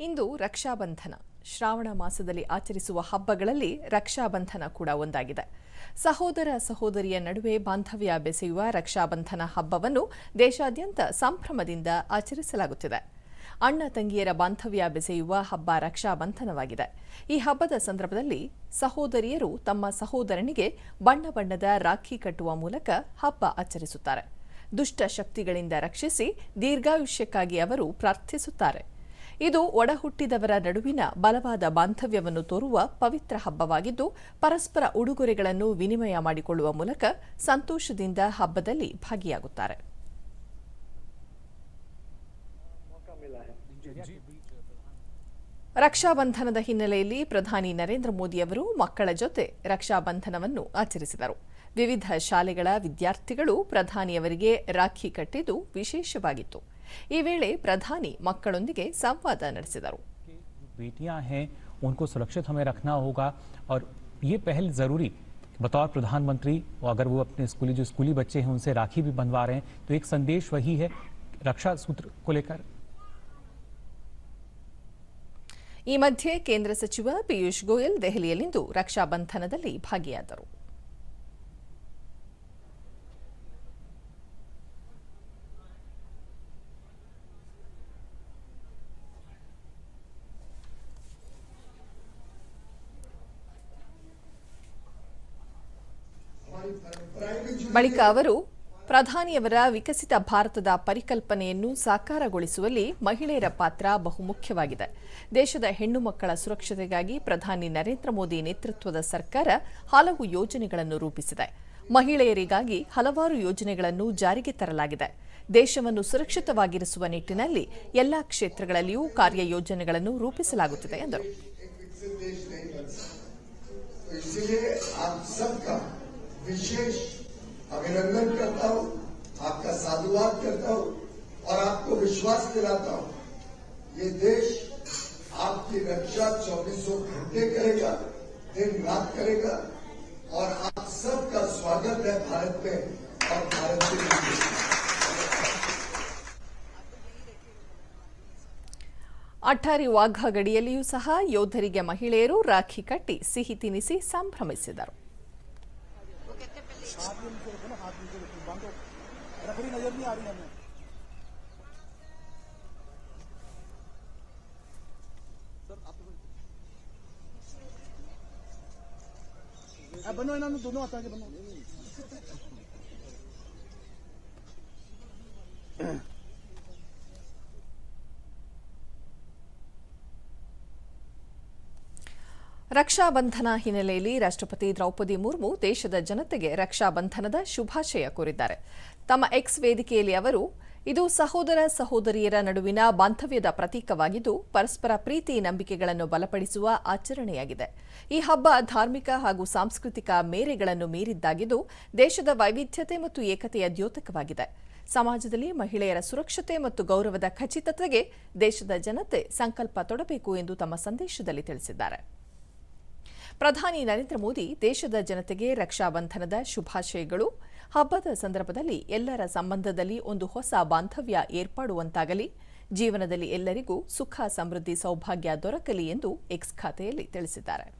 ಇಂದು ರಕ್ಷಾಬಂಧನ. ಶ್ರಾವಣ ಮಾಸದಲ್ಲಿ ಆಚರಿಸುವ ಹಬ್ಬಗಳಲ್ಲಿ ರಕ್ಷಾಬಂಧನ ಕೂಡ ಒಂದಾಗಿದೆ. ಸಹೋದರ ಸಹೋದರಿಯ ನಡುವೆ ಬಾಂಧವ್ಯ ಬೆಸೆಯುವ ರಕ್ಷಾಬಂಧನ ಹಬ್ಬವನ್ನು ದೇಶಾದ್ಯಂತ ಸಂಭ್ರಮದಿಂದ ಆಚರಿಸಲಾಗುತ್ತಿದೆ. ಅಣ್ಣ ತಂಗಿಯರ ಬಾಂಧವ್ಯ ಬೆಸೆಯುವ ಹಬ್ಬ ರಕ್ಷಾಬಂಧನವಾಗಿದೆ. ಈ ಹಬ್ಬದ ಸಂದರ್ಭದಲ್ಲಿ ಸಹೋದರಿಯರು ತಮ್ಮ ಸಹೋದರನಿಗೆ ಬಣ್ಣ ಬಣ್ಣದ ರಾಖಿ ಕಟ್ಟುವ ಮೂಲಕ ಹಬ್ಬ ಆಚರಿಸುತ್ತಾರೆ. ದುಷ್ಟ ಶಕ್ತಿಗಳಿಂದ ರಕ್ಷಿಸಿ ದೀರ್ಘಾಯುಷ್ಯಕ್ಕಾಗಿ ಅವರು ಪ್ರಾರ್ಥಿಸುತ್ತಾರೆ. ಇದು ಒಡಹುಟ್ಟಿದವರ ನಡುವಿನ ಬಲವಾದ ಬಾಂಧವ್ಯವನ್ನು ತೋರುವ ಪವಿತ್ರ ಹಬ್ಬವಾಗಿದ್ದು, ಪರಸ್ಪರ ಉಡುಗೊರೆಗಳನ್ನು ವಿನಿಮಯ ಮಾಡಿಕೊಳ್ಳುವ ಮೂಲಕ ಸಂತೋಷದಿಂದ ಹಬ್ಬದಲ್ಲಿ ಭಾಗಿಯಾಗುತ್ತಾರೆ. ರಕ್ಷಾಬಂಧನದ ಹಿನ್ನೆಲೆಯಲ್ಲಿ ಪ್ರಧಾನಿ ನರೇಂದ್ರ ಮೋದಿ ಅವರು ಮಕ್ಕಳ ಜೊತೆ ರಕ್ಷಾಬಂಧನವನ್ನು ಆಚರಿಸಿದರು. ವಿವಿಧ ಶಾಲೆಗಳ ವಿದ್ಯಾರ್ಥಿಗಳು ಪ್ರಧಾನಿಯವರಿಗೆ ರಾಖಿ ಕಟ್ಟಿದ್ದು ವಿಶೇಷವಾಗಿತ್ತು. ಈ ವೇಳೆ ಪ್ರಧಾನಿ ಮಕ್ಕಳೊಂದಿಗೆ ಸಂವಾದ ನಡೆಸಿದರು बेटियां हैं उनको सुरक्षित हमें रखना होगा और ये पहल ज़रूरी बतौर प्रधानमंत्री और अगर वो अपने स्कूली जो स्कूली बच्चे हैं उनसे राखी भी बंधवा रहे हैं तो एक संदेश वही है रक्षा सूत्र को लेकर ಈ ಮಧ್ಯೆ ಕೇಂದ್ರ ಸಚಿವ ಪಿಯೂಷ್ ಗೋಯಲ್ ದೆಹಲಿಯಲ್ಲಿಂದು ರಕ್ಷಾಬಂಧನದಲ್ಲಿ ಭಾಗಿಯಾದರು ಬಳಿಕ ಅವರು ಪ್ರಧಾನಿಯವರ ವಿಕಸಿತ ಭಾರತದ ಪರಿಕಲ್ಪನೆಯನ್ನು ಸಾಕಾರಗೊಳಿಸುವಲ್ಲಿ ಮಹಿಳೆಯರ ಪಾತ್ರ ಬಹುಮುಖ್ಯವಾಗಿದೆ. ದೇಶದ ಹೆಣ್ಣು ಮಕ್ಕಳ ಸುರಕ್ಷತೆಗಾಗಿ ಪ್ರಧಾನಿ ನರೇಂದ್ರ ಮೋದಿ ನೇತೃತ್ವದ ಸರ್ಕಾರ ಹಲವು ಯೋಜನೆಗಳನ್ನು ರೂಪಿಸಿದೆ. ಮಹಿಳೆಯರಿಗಾಗಿ ಹಲವಾರು ಯೋಜನೆಗಳನ್ನು ಜಾರಿಗೆ ತರಲಾಗಿದೆ. ದೇಶವನ್ನು ಸುರಕ್ಷಿತವಾಗಿರಿಸುವ ನಿಟ್ಟಿನಲ್ಲಿ ಎಲ್ಲಾ ಕ್ಷೇತ್ರಗಳಲ್ಲಿಯೂ ಕಾರ್ಯಯೋಜನೆಗಳನ್ನು ರೂಪಿಸಲಾಗುತ್ತಿದೆ ಎಂದರು. विकसित देश नहीं बन सकता तो इसीलिए आप सबका विशेष अभिनंदन करता हूं आपका साधुवाद करता हूं और आपको विश्वास दिलाता हूं ये देश आपकी रक्षा चौबीसों घंटे करेगा दिन रात करेगा और आप सबका स्वागत है भारत में और भारत के लिए ಅಟ್ಟಾರಿ ವಾಘ ಗಡಿಯಲ್ಲಿಯೂ ಸಹ ಯೋಧರಿಗೆ ಮಹಿಳೆಯರು ರಾಖಿ ಕಟ್ಟಿ ಸಿಹಿ ತಿನಿಸಿ ಸಂಭ್ರಮಿಸಿದರು रखड़ी नज़र नहीं। आ रही हमें बनो इन्होंने दोनों आता है बनो ರಕ್ಷಾಬಂಧನ ಹಿನ್ನೆಲೆಯಲ್ಲಿ ರಾಷ್ಟ್ರಪತಿ ದ್ರೌಪದಿ ಮುರ್ಮು ದೇಶದ ಜನತೆಗೆ ರಕ್ಷಾಬಂಧನದ ಶುಭಾಶಯ ಕೋರಿದ್ದಾರೆ. ತಮ್ಮ ಎಕ್ಸ್ ವೇದಿಕೆಯಲ್ಲಿ ಅವರು, ಇದು ಸಹೋದರ ಸಹೋದರಿಯರ ನಡುವಿನ ಬಾಂಧವ್ಯದ ಪ್ರತೀಕವಾಗಿದ್ದು, ಪರಸ್ಪರ ಪ್ರೀತಿ ನಂಬಿಕೆಗಳನ್ನು ಬಲಪಡಿಸುವ ಆಚರಣೆಯಾಗಿದೆ. ಈ ಹಬ್ಬ ಧಾರ್ಮಿಕ ಹಾಗೂ ಸಾಂಸ್ಕೃತಿಕ ಮೇರೆಗಳನ್ನು ಮೀರಿದ್ದಾಗಿದ್ದು, ದೇಶದ ವೈವಿಧ್ಯತೆ ಮತ್ತು ಏಕತೆಯ ದ್ಯೋತಕವಾಗಿದೆ. ಸಮಾಜದಲ್ಲಿ ಮಹಿಳೆಯರ ಸುರಕ್ಷತೆ ಮತ್ತು ಗೌರವದ ಖಚಿತತೆಗೆ ದೇಶದ ಜನತೆ ಸಂಕಲ್ಪ ತೊಡಬೇಕು ಎಂದು ತಮ್ಮ ಸಂದೇಶದಲ್ಲಿ ತಿಳಿಸಿದ್ದಾರೆ. ಪ್ರಧಾನಿ ನರೇಂದ್ರ ಮೋದಿ ದೇಶದ ಜನತೆಗೆ ರಕ್ಷಾಬಂಧನದ ಶುಭಾಶಯಗಳು. ಹಬ್ಬದ ಸಂದರ್ಭದಲ್ಲಿ ಎಲ್ಲರ ಸಂಬಂಧದಲ್ಲಿ ಒಂದು ಹೊಸ ಬಾಂಧವ್ಯ ಏರ್ಪಾಡುವಂತಾಗಲಿ. ಜೀವನದಲ್ಲಿ ಎಲ್ಲರಿಗೂ ಸುಖ, ಸಮೃದ್ಧಿ, ಸೌಭಾಗ್ಯ ದೊರಕಲಿ ಎಂದು ಎಕ್ಸ್ ಖಾತೆಯಲ್ಲಿ ತಿಳಿಸಿದ್ದಾರೆ.